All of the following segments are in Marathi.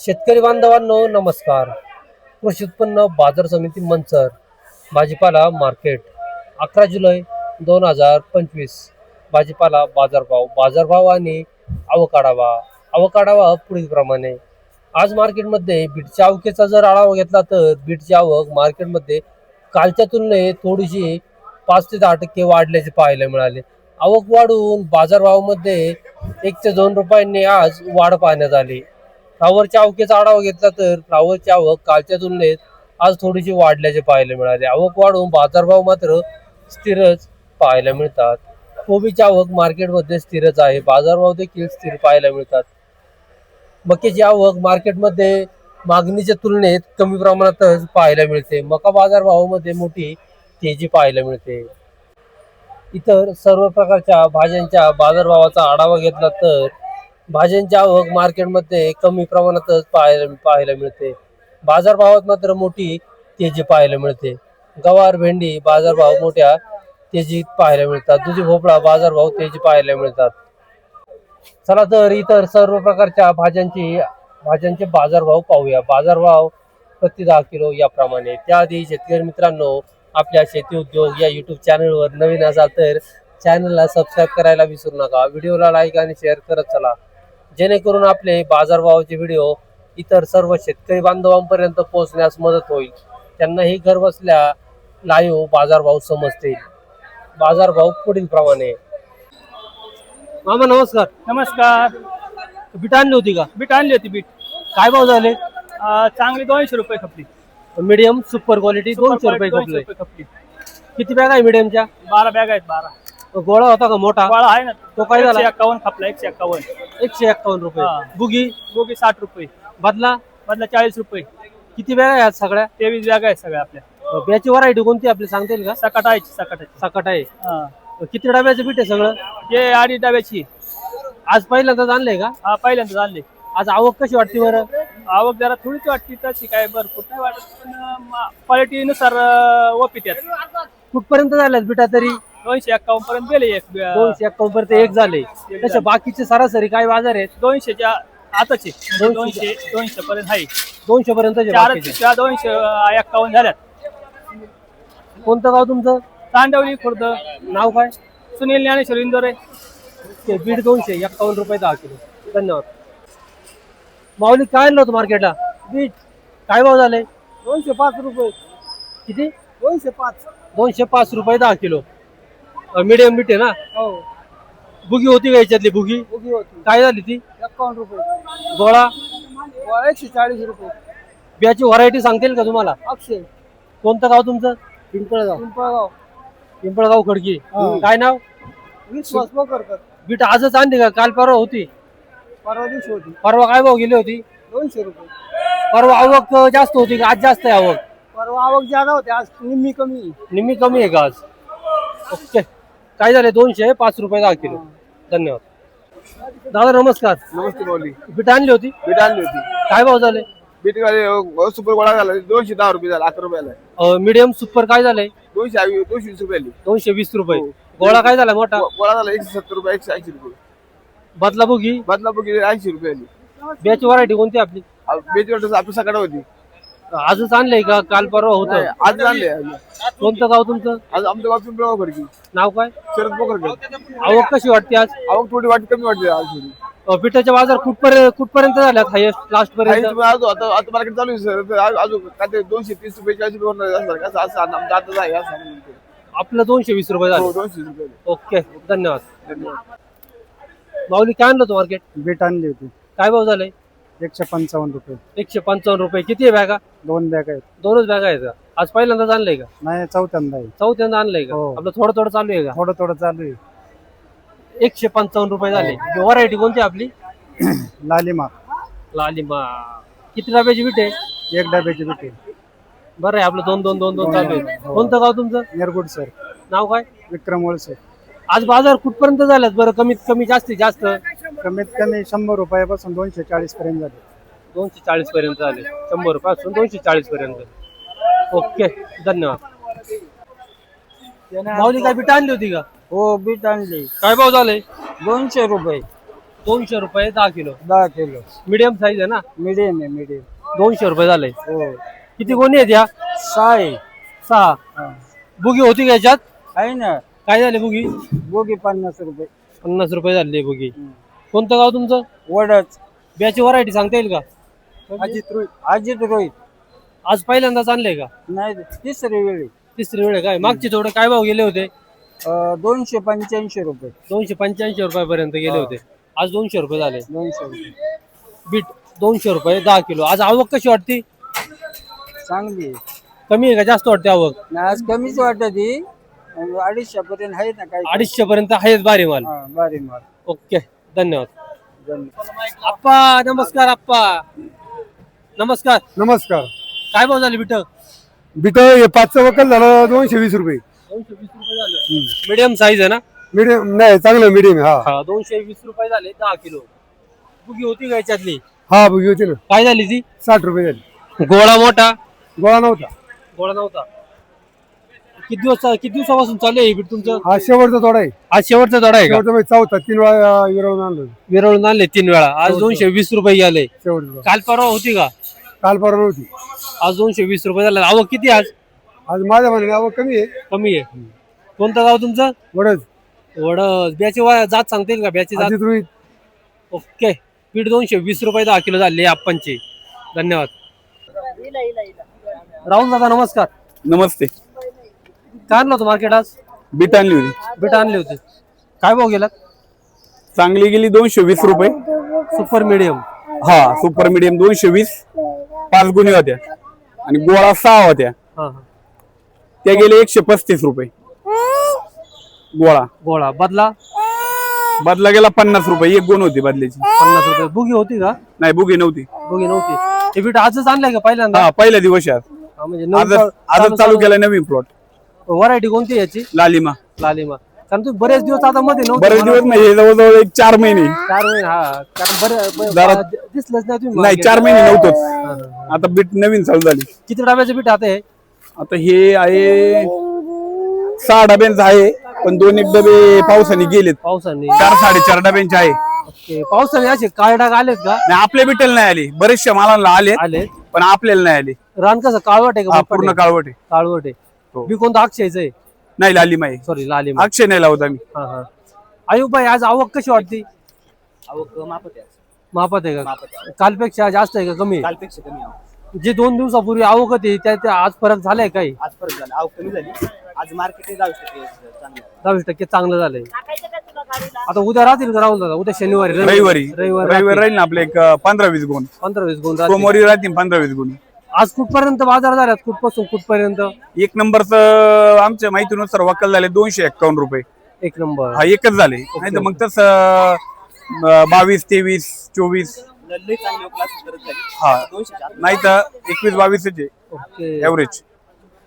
शेतकरी बांधवांनो नमस्कार. कृषी उत्पन्न बाजार समिती मंचर भाजीपाला मार्केट अकरा जुलै दोन हजार पंचवीस. भाजीपाला बाजारभाव बाजारभाव आणि अवकाढावा. अवकाढावा आवक आढावा पुढीलप्रमाणे आज मार्केटमध्ये बीटच्या आवकेचा जर आढावा घेतला तर बीटची आवक मार्केटमध्ये कालच्या तुलनेत थोडीशी पाच ते दहा टक्के वाढल्याचे पाहायला मिळाले. आवक वाढून बाजारभावामध्ये एक ते दोन रुपयांनी आज वाढ पाहण्यात आली. फ्लावरच्या आवकेचा आढावा घेतला तर फ्लावरची आवक कालच्या तुलनेत आज थोडीशी वाढल्याचे पाहायला मिळाले. आवक वाढून बाजारभाव मात्र स्थिरच पाहायला मिळतात. कोबीची आवक मार्केटमध्ये स्थिरच आहे. बाजारभाव देखील स्थिर पाहायला मिळतात. मक्याची आवक मार्केटमध्ये मागणीच्या तुलनेत कमी प्रमाणातच पाहायला मिळते. मका बाजारभावामध्ये मोठी तेजी पाहायला मिळते. इतर सर्व प्रकारच्या भाज्यांच्या बाजारभावाचा आढावा घेतला तर भाज्यांची आवक मार्केटमध्ये कमी प्रमाणातच पाहायला पाहायला मिळते. बाजारभावात मात्र मोठी तेजी पाहायला मिळते. गवार भेंडी बाजारभाव मोठ्या तेजीत पाहायला मिळतात. दुधी भोपळा बाजारभाव तेजी पाहायला मिळतात. चला तर इतर सर्व प्रकारच्या भाज्यांची भाज्यांचे बाजारभाव पाहूया. बाजारभाव प्रति दहा किलो याप्रमाणे. त्याआधी शेतकरी मित्रांनो आपल्या शेती उद्योग या युट्यूब चॅनलवर नवीन असाल तर चॅनलला सबस्क्राईब करायला विसरू नका. व्हिडिओला लाईक आणि शेअर करत चला. जेणेकरून आपले बाजारभावाचे व्हिडिओ इतर सर्व शेतकरी बांधवांपर्यंत पोहोचण्यास मदत होईल. त्यांनाही घर बसल्या लाईव्ह बाजारभाव समजतील. बाजारभाव पुढील प्रमाणे. मामा नमस्कार. नमस्कार. बीट आणली होती का? बीट आणली होती बीट. काय भाव झाले? अं, चांगली दोनशे रुपये खपली. मीडियम सुपर क्वालिटी दोनशे रुपये खपली. किती बॅग आहे मीडियमच्या? बारा बॅग आहेत बारा. गोळा होता का मोठा? वाळा आहे ना. तो काय झाला? एकशे एक्कावन्न खपला एकशे एक्कावन्न एकशे एक्कावन्न रुपये. बुगी गोबी साठ रुपये. बदला? बदला चाळीस रुपये. किती बॅग आहेत सगळ्या? तेवीस बॅग आहेत सगळ्या आपल्या. ब्याची व्हरायटी कोणती आपली सांगता येईल का? सकाट आहे सकाटाची सकट आहे हा. किती डब्याचं पीठ आहे सगळं? हे अडीच डब्याची. आज पहिल्यांदाच आणलंय का? हा पहिल्यांदा आणले आज आवक कशी वाटते बरं? आवक जरा थोडीच वाटते तशी काय भरपूर नाही वाटत पण क्वालिटीनुसार ओपीत आहेत. कुठपर्यंत झाल्यात बिटा तरी? दोनशे एक्कावन्न पर्यंत गेले एक दोनशे एक्कावन्न पर्यंत एक झाले. तसे बाकीचे सरासरी काय बाजार आहेत? दोनशेच्या आताचे. दोनशे. दोनशे दोनशे पर्यंत आहे. दोनशे पर्यंत चार दोनशे एक्कावन्न झाल्यात. कोणतं गाव तुमचं? तांडवली खुर्द. नाव काय? सुनील ज्ञानेश्वर इंदोरे. ते बीड दोनशे एक्कावन्न रुपये दहा किलो. धन्यवाद. माऊली काय आणलं होतं मार्केटला? बीट काय भाव झाले? दोनशे पाच रुपये. किती? दोनशे पाच. दोनशे पाच रुपये दहा किलो. मीडियम बीट आहे ना? हो. बुगी होती का याच्यातली बुगी उगी होती. काय झाली ती? एक्कावन्न रुपये. गोळा? एकशे चाळीस रुपये. बियाची व्हरायटी सांगतील का तुम्हाला? अक्षय. कोणतं गाव तुमचं? पिंपळगाव. पिंपळगाव. पिंपळगाव खडकी. हा. काय नाव? बीट आजच आणली का? काल परवा होती. परवा दिवशी होती. परवा काय भाव गेली होती? दोनशे रुपये. परवा आवक जास्त होती का? आज जास्त आहे आवक. परवा आवक ज्यादा होते आज निम्मी कमी. निम्मी कमी आहे का आज? ओके. काय झाले? दोनशे पाच रुपये दहा किलो. धन्यवाद. दादा नमस्कार. नमस्ते माऊली बीट आणली होती? बीट आणली होती. काय भाव झाले? बीट सुपर गोळा झाला. दोनशे दहा रुपये झाला अकरा रुपयाला. मीडियम सुपर काय झाले? दोनशे दोनशे वीस रुपयाली. दोनशे वीस रुपये. गोळा काय झाला मोठा? गोळा झाला एकशे सत्तर रुपये एकशे ऐंशी रुपये. बदला बुगी बदला बघी ऐंशी रुपयाली. बियाची व्हरायटी कोणती आपली? बेटी वाटत आपली सकाळ होती. आजच आणलंय का? काल परवा होतं. आज आणले आज कोणतं गाव तुमचं? आमचं गाव पिंपळगाव खडकी. नाव काय? शरद पोखरकर. आवक कशी वाटते आज? आवक थोडी वाट कमी वाटते आज थोडी. अ, पिठाचे बाजार कुठपर्यंत कुठपर्यंत झाल्यात हायेस्ट लास्ट काही पर्यंत? तुम्ही अजून आता आता मार्केट चालू आहे सर तर आज- अजून काय ते दोनशे तीस रुपये चाळीस रुपये होणार असं कसं असं आमचं आता आहे असं आम्ही म्हणतो. आपलं दोनशे वीस रुपये हो झाले दोनशे रुपये. ओके धन्यवाद. धन्यवाद. माऊली काय आणलं होतं मार्केट बीट आणली होती. काय भाव झालाय? एकशे पंचावन्न रुपये. एकशे पंचावन्न रुपये. किती आहे बॅगा? दोन बॅग आहेत. दोनच बॅगा आहेत का? आज पहिल्यांदाच आणलंय का? नाही चौथ्यांदा आहे. चौथ्यांदा आणलंय का? हो. आपलं थोडं थोडं चालू आहे का? थोडं थोडं चालू आहे. एकशे पंचावन्न रुपये झाले. व्हरायटी कोणती आपली? लालिमा. लालिमा. किती डब्याची बीट आहे? एक डब्याची बीट आहे. बरं आहे आपलं दोन दोन दोन दोन चालू आहे. कोणतं गाव तुमचं? निरगुड सर. नाव काय? विक्रम वळसे आज बाजार कुठपर्यंत झाल्यात बरं कमीत कमी जास्तीत जास्त. कमीत कमी शंभर रुपयापासून दोनशे चाळीस पर्यंत झाले. दोनशे चाळीस पर्यंत झाले. शंभरपासून दोनशे चाळीस पर्यंत ओके धन्यवाद. माऊली काय बीट आणली होती का? हो बीट आणली. काय भाव झाले? दोनशे रुपये. दोनशे रुपये दहा किलो. दहा किलो. मीडियम साईज आहे ना? मीडियम आहे मीडियम दोनशे रुपये झाले. हो. किती कोणी आहेत या? सहा आहे. सहा. हा. बुगी होती का याच्यात? आहे ना. काय झाले बुगी? बोगी पन्नास रुपये. पन्नास रुपये झाले बुगी. कोणतं गाव तुमचं? वडच. बियाची व्हरायटी सांगता येईल का? अजित रोहित. अजित रोहित. आज पहिल्यांदाच आणले का? नाही तिसरी वेळी. तिसरी वेळ आहे काय? मागचे थोडे काय भाव गेले होते? अं, दोनशे पंच्याऐंशी रुपये. दोनशे पंच्याऐंशी रुपयापर्यंत गेले होते. आज दोनशे रुपये झाले. दोनशे रुपये. बीट दोनशे रुपये दहा किलो. आज आवक कशी वाटते? चांगली आहे. कमी आहे का? जास्त वाटते आवक? नाही, आज कमीच वाटत ही अडीचशे पर्यंत आहे ना काही अडीचशे पर्यंत आहेच बारी माल. हा, बारी माल. ओके. धन्यवाद. आप्पा नमस्कार आप्पा नमस्कार. नमस्कार. काय भाव झाले बिट? बिट हे पाचचं वकल झालं दोनशे वीस रुपये. दोनशे वीस रुपये झाले. मीडियम साईज आहे ना? मिडियम नाही चांगलं मिडियम हा. हा दोनशे वीस रुपये झाले दहा किलो. बुगी होती का याच्यातली? हा बुगी होती ना. काय झाली ती? साठ रुपये झाली. गोळा मोठा? गोळा नव्हता. गोळा नव्हता. किती दिवस किती दिवसापासून चालू आहे हे बीट तुमचं? हा शेवटचा तोडा आहे. आज शेवटचा तोडा आहे का? शेवटचा म्हणजे चौथा तीन वेळा विरवून आणलो. विरळून आणले तीन वेळा. आज दोनशे वीस रुपये गेले. शेवटचा काल परवा होती का? काल परवा नव्हती. आज दोनशे वीस रुपये झाले. आवक किती आज? आज माझ्या म्हणणे आवक कमी आहे. कमी आहे. कोणतं गाव तुमचं? वडच वड ब्याची वा- जात सांगता येईल का? ब्याची जात? अजित रोहित. ओके. पीठ दोनशे वीस रुपये दहा किलो झाले आपणचे. धन्यवाद. राहुल दादा नमस्कार. नमस्ते. काय आणलं होतं मार्केट आज? बीट आणली होती. बीट आणले होते. काय भाव गेला चांगली गेली दोनशे वीस रुपये. सुपर मिडियम हा सुपर मिडियम दोनशे वीस. पाच गुन्हे होत्या. आणि गोळा सहा होत्या. हा हा. त्या गेले एकशे पस्तीस रुपये. गोळा. गोळा. बदला? बदला गेला पन्नास रुपये. एक गुण होती बदल्याची पन्नास रुपये. बुगी होती का? नाही बुगी नव्हती. बुगी नव्हती. हे बीट आजच आणलंय का पहिल्यांदा? हा पहिल्या दिवशी आज. हा, म्हणजे आजच आजच चालू केला नवीन प्लॉट व्हरायटी कोणती आहे याची? लालिमा. लालिमा. कारण तुम्ही बरेच दिवस आता मध्ये नव्हते बरेच दिवस नाही हे जवळजवळ एक चार महिने. चार महिने हा. कारण बरे जरा- दिसलंच नाही तुम्ही नाही market. चार महिने हा, नव्हतोच हा. आता बीट नवीन चालू झाली. किती डब्याचं बीट आता आहे आता हे आहे सहा डब्यांचं आहे पण दोन एक डबे पावसाने गेलेत. पावसाने. चार साडेचार डब्यांचे आहे. ओके. पावसाने असे काळे डाग आलेत का? नाही आपल्या बिटल नाही आली. बरेचशा मालाला आले आले पण आपल्याला नाही आली. रान कसं? काळवट आहे हा, का पूर्ण? काळवट आहे. काळवट आहे. हो. बी कोणतं अक्षयचं आहे? नाही लालिमा आहे सॉरी लालिमा अक्षय नाही लावत आम्ही. हा हा. आयुबाई आज आवक कशी वाटते मापात आहे का? कालपेक्षा जास्त आहे का कमी? आहे? कालपेक्षा कमी आहो जे दोन दिवसापूर्वी आवक होती त्या त्या आज फरक झालाय काही? आज परत झालं. आवक कमी झाली. आज मार्केट जाऊ शकते चांगलं दहावीस टक्के चांगलं झालंय. आता उद्या राहतील का राहुल दादा? उद्या शनिवारी रविवारी. रविवारी. रविवारी. राहील ना आपले एक पंधरा वीस गुण. पंधरा वीस गुण राहतील. सोमवारी राहतील पंधरा वीस गुण. आज कुठपर्यंत बाजार झाल्यात कुठपासून कुठपर्यंत? एक नंबरचं आमच्या माहितीनुसार वकल झाले दोनशे एक्कावन्न रुपये. एक नंबर. हा एकच झाले. नाही तर मग तसं बावीस तेवीस चोवीस. हा नाही तर एकवीस बावीस ओके. एव्हरेज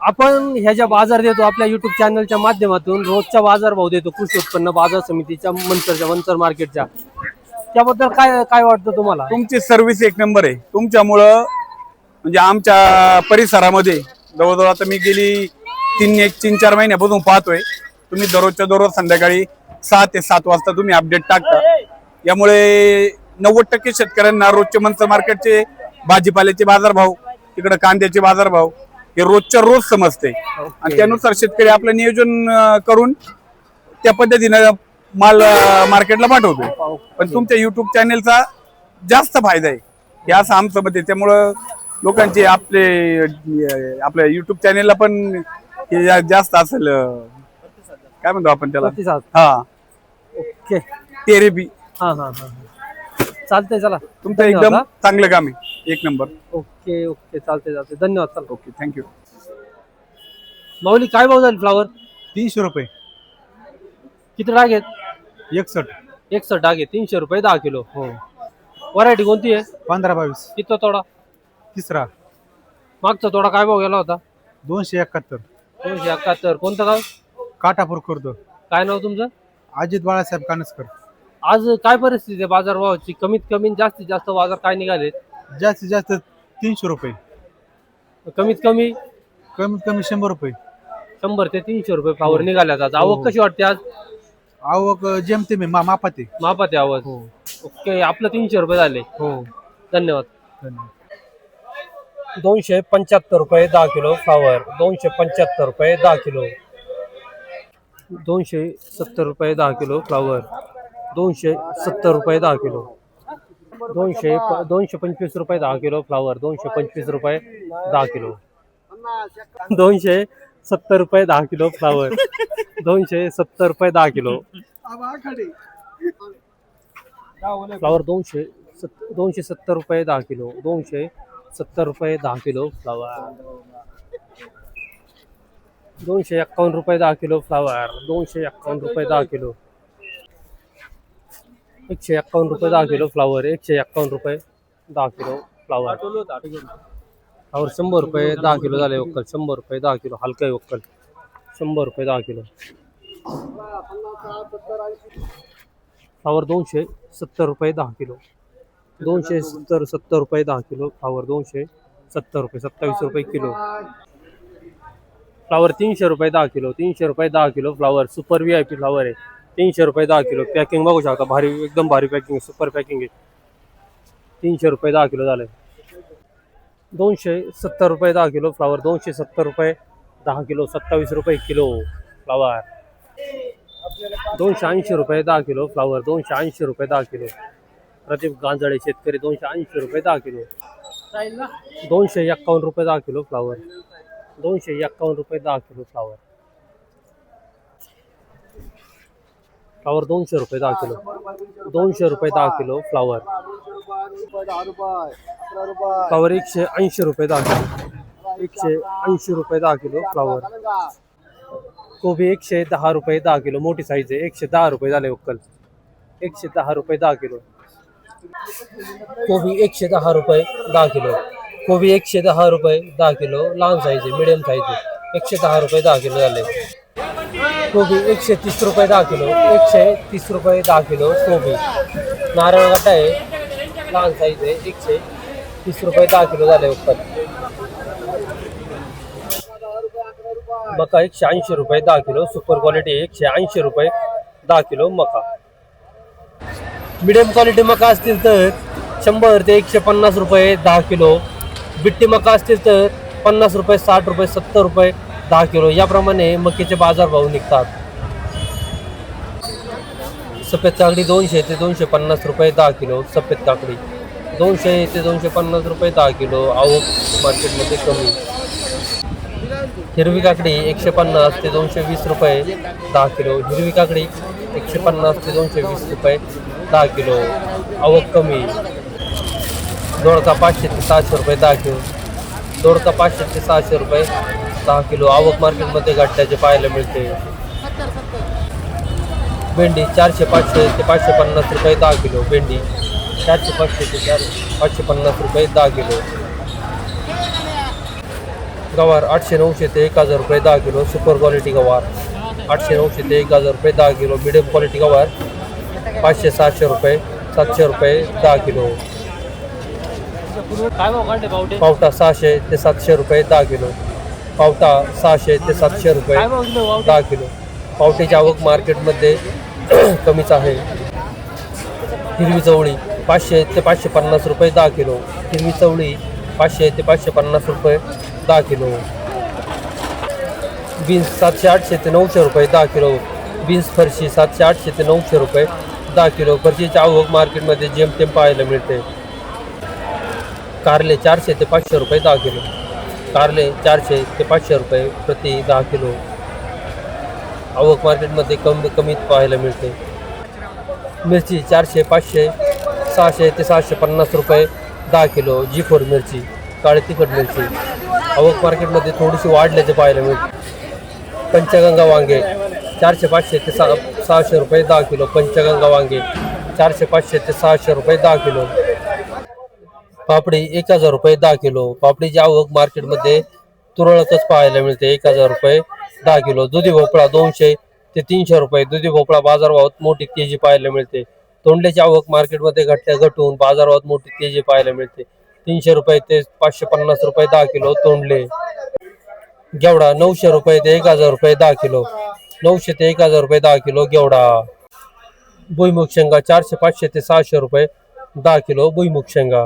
आपण ह्या ज्या बाजार देतो आपल्या युट्यूब चॅनलच्या माध्यमातून रोजचा बाजार भाव देतो कृषी उत्पन्न बाजार समितीच्या मंचरच्या मंचर मार्केटच्या त्याबद्दल काय काय वाटतं तुम्हाला? तुमची सर्व्हिस एक नंबर आहे. तुमच्यामुळं म्हणजे आमच्या परिसरामध्ये जवळजवळ आता मी गेली तीन एक तीन चार महिन्यापासून पाहतोय. तुम्ही दररोजच्या दररोज संध्याकाळी सहा ते सात वाजता तुम्ही अपडेट टाकता. यामुळे नव्वद टक्के शेतकऱ्यांना रोजचे मंच मार्केटचे भाजीपाल्याचे बाजारभाव तिकडे कांद्याचे बाजारभाव हे रोजच्या रोज समजते आणि त्यानुसार शेतकरी आपलं नियोजन करून त्या पद्धतीनं माल मार्केटला पाठवतो पण तुमच्या युट्यूब चॅनेलचा जास्त फायदा आहे. हे असं आमचं मत आहे. त्यामुळं लोकांचे आपले आपल्या युट्यूब चॅनेलला पण हे जा- जास्त असेल अं, काय म्हणतो आपण त्याला? प्रतिसाद. हा. ओके. तेरेबी हा हा हा चालतंय चला. तुमचं धन्यवाद एकदम हा. चांगलं काम आहे. एक नंबर. Okay okay. चालतंय चालतंय. धन्यवाद चला. ओके थँक्यू माऊली काय भाव झाले फ्लावर तीनशे रुपये. किती डाग आहेत? एकसठ. एकसठ डाग आहे तीनशे रुपये दहा किलो. हो. व्हरायटी कोणती आहे? पंधरा बावीस. किती तोडा? तिसरा. मागचा तोडा काय भाव गेला होता? दोनशे एकाहत्तर. दोनशे एकाहत्तर. कोणतं गाव? काटापूर खुर्द. काय नाव तुमचं? अजित बाळासाहेब कानसकर. आज काय परिस्थिती आहे बाजार भावाची कमीत कमी आणि जास्तीत जास्त बाजार काय निघाले? जास्तीत जास्त तीनशे रुपये. कमीत कमी? कमीत कमी शंभर रुपये. शंभर ते तीनशे रुपये फ्लावर निघाल्यात आज आवक कशी वाटते आज? आवक जेमतेम आहे मा मापाते मापात आहे आवाज. ओके आपलं तीनशे रुपये झाले. हो. धन्यवाद. दोनशे पंच्याहत्तर रुपये दहा किलो फ्लावर, दोनशे पंच्याहत्तर रुपये दहा किलो. दोनशे सत्तर रुपये दहा किलो फ्लावर, दोनशे सत्तर रुपये दहा किलो. दोनशे दोनशे पंचवीस रुपये दहा किलो फ्लावर, दोनशे पंचवीस रुपये दहा किलो. दोनशे सत्तर रुपये दहा किलो फ्लावर, दोनशे सत्तर रुपये दहा किलो. फ्लावर दोनशे सत् दोनशे सत्तर रुपये दहा किलो, दोनशे सत्तर रुपये दहा किलो फ्लावर। दोनशे एक्कावन्न रुपये दहा किलो फ्लावर, दोनशे एक्कावन्न रुपये दहा किलो। एकशे एक्कावन्न रुपये दहा किलो फ्लावर, एकशे एक्कावन्न रुपये दहा किलो फ्लावर। फ्लावर शंभर रुपये दहा किलो झाले वक्कल, शंभर रुपये दहा किलो हलका वक्कल, शंभर रुपये दहा किलो। फ्लावर दोनशे सत्तर रुपये दहा किलो। दोनशे सत्तर सत्तर रुपये दहा किलो फ्लावर दोनशे सत्तर रुपये सत्तावीस रुपये किलो. फ्लावर तीनशे रुपये दहा किलो तीनशे रुपये दहा kilo flower super V I P flower आहे. तीनशे रुपये दहा किलो पॅकिंग बघू शकता भारी एकदम भारी पॅकिंग आहे सुपर पॅकिंग आहे. तीनशे रुपये दहा किलो झाले दोनशे सत्तर रुपये दहा किलो फ्लावर दोनशे सत्तर रुपये दहा किलो सत्तावीस रुपये किलो फ्लावर. दोनशे ऐंशी रुपये दहा किलो फ्लावर दोनशे ऐंशी रुपये दहा किलो. प्रदीप गांजळे शेतकरी दोनशे ऐंशी रुपये दहा किलो. दोनशे एक्कावन्न रुपये दहा किलो फ्लावर. दोनशे एक्कावन्न रुपये दहा किलो फ्लावर. फ्लावर दोनशे रुपये दहा किलो. दोनशे रुपये दहा किलो फ्लावर. फ्लावर एकशे ऐंशी रुपये दहा किलो. एकशे ऐंशी रुपये दहा किलो फ्लावर. कोबी एकशे दहा रुपये दहा किलो. मोठी साईज आहे. एकशे दहा रुपये झाले वक्कल एकशे दहा रुपये दहा किलो. कोबी एकशे दहा रुपये दहा किलो. कोबी एकशे दहा रुपये दहा किलो. लहान साईज आहे मिडियम साईज आहे. एकशे दहा रुपये दहा किलो झाले. कोबी एकशे तीस रुपये दहा किलो. एकशे तीस रुपये दहा किलो कोबी. नारळ गटा आहे लहान साईज आहे एकशे तीस रुपये दहा किलो झाले उत्पन्न. मका एकशे ऐंशी रुपये दहा किलो. सुपर क्वालिटी एकशे ऐंशी रुपये दहा किलो मका. मिडियम क्वालिटी मका असतील तर शंभर ते एकशे पन्नास रुपये दहा किलो. बिट्टी मका असतील तर पन्नास रुपये साठ रुपये सत्तर रुपये दहा किलो. याप्रमाणे मक्याचे बाजारभाव निघतात. सफेद काकडी दोनशे ते दोनशे पन्नास रुपये दहा किलो. सफेद काकडी दोनशे ते दोनशे पन्नास रुपये दहा किलो. आवक मार्केटमध्ये कमी. हिरवी काकडी एकशे पन्नास ते दोनशे वीस रुपये दहा किलो. हिरवी काकडी एकशे पन्नास ते दोनशे वीस रुपये दहा किलो आवक कमी. दोडका पाचशे ते सहाशे रुपये दहा किलो. दोडका पाचशे ते सहाशे रुपये दहा किलो आवक मार्केटमध्ये गाठ्याचे पाहायला मिळते. भेंडी चारशे पाचशे ते पाचशे पन्नास रुपये दहा किलो. भेंडी चारशे पाचशे ते चार पाचशे पन्नास रुपये दहा किलो. गवार आठशे नऊशे ते एक हज़ार रुपये दहा किलो. सुपर क्वालिटी गवार आठशे नऊशे ते एक हज़ार रुपये दहा किलो. मिडियम क्वालिटी गवार पाचशे सहाशे रुपये सातशे रुपये दहा किलो. पावटा? सहाशे ते सातशे रुपये दहा किलो. पावटा सहाशे ते सातशे रुपये दहा किलो. पावट्याची आवक मार्केटमध्ये कमीच आहे. हिरवी चवळी पाचशे ते पाचशे पन्नास रुपये दहा किलो. हिरवी चवळी पाचशे ते पाचशे पन्नास रुपये दहा किलो. बीन्स सातशे आठशे ते नऊशे रुपये दहा किलो. बीन्स फरशी सातशे आठशे ते नऊशे रुपये दहा किलो फरशीची आवक मार्केटमध्ये जेमतेम पाहायला मिळते. कारले चारशे ते पाचशे रुपये दहा किलो. कारले चारशे ते पाचशे रुपये प्रति दहा किलो. आवक मार्केटमध्ये कमी कमीत पाहायला मिळते. मिरची चारशे पाचशे सहाशे ते सहाशे पन्नास रुपये दहा किलो जी फोर मिरची काळी तिखट मिरची. आवक मार्केटमध्ये थोडीशी वाढल्याचे पाहायला मिळते. पंचगंगा वांगे चारशे पाचशे ते सहा सहाशे रुपये दहा किलो पंचगंगा वांगे. चारशे पाचशे ते सहाशे रुपये दहा किलो. पापडी एक हजार रुपये दहा किलो. पापडीची आवक मार्केटमध्ये तुरळकच पाहायला मिळते. एक हजार रुपये दहा किलो. दुधी भोपळा दोनशे ते तीनशे रुपये. दुधी भोपळा बाजारभावात मोठी तेजी पाहायला मिळते. तोंडल्याची आवक मार्केटमध्ये घटल्या घटून बाजारभावात मोठी तेजी पाहायला मिळते. तीनशे रुपये ते पाचशे पन्नास रुपये दहा किलो तोंडले. गेवडा नऊशे रुपये ते एक हजार रुपये दहा किलो. नऊशे ते एक हजार रुपये दहा किलो गेवडा. भुईमुग शेंगा चारशे पाचशे ते सहाशे रुपये दहा किलो भुईमुग शेंगा.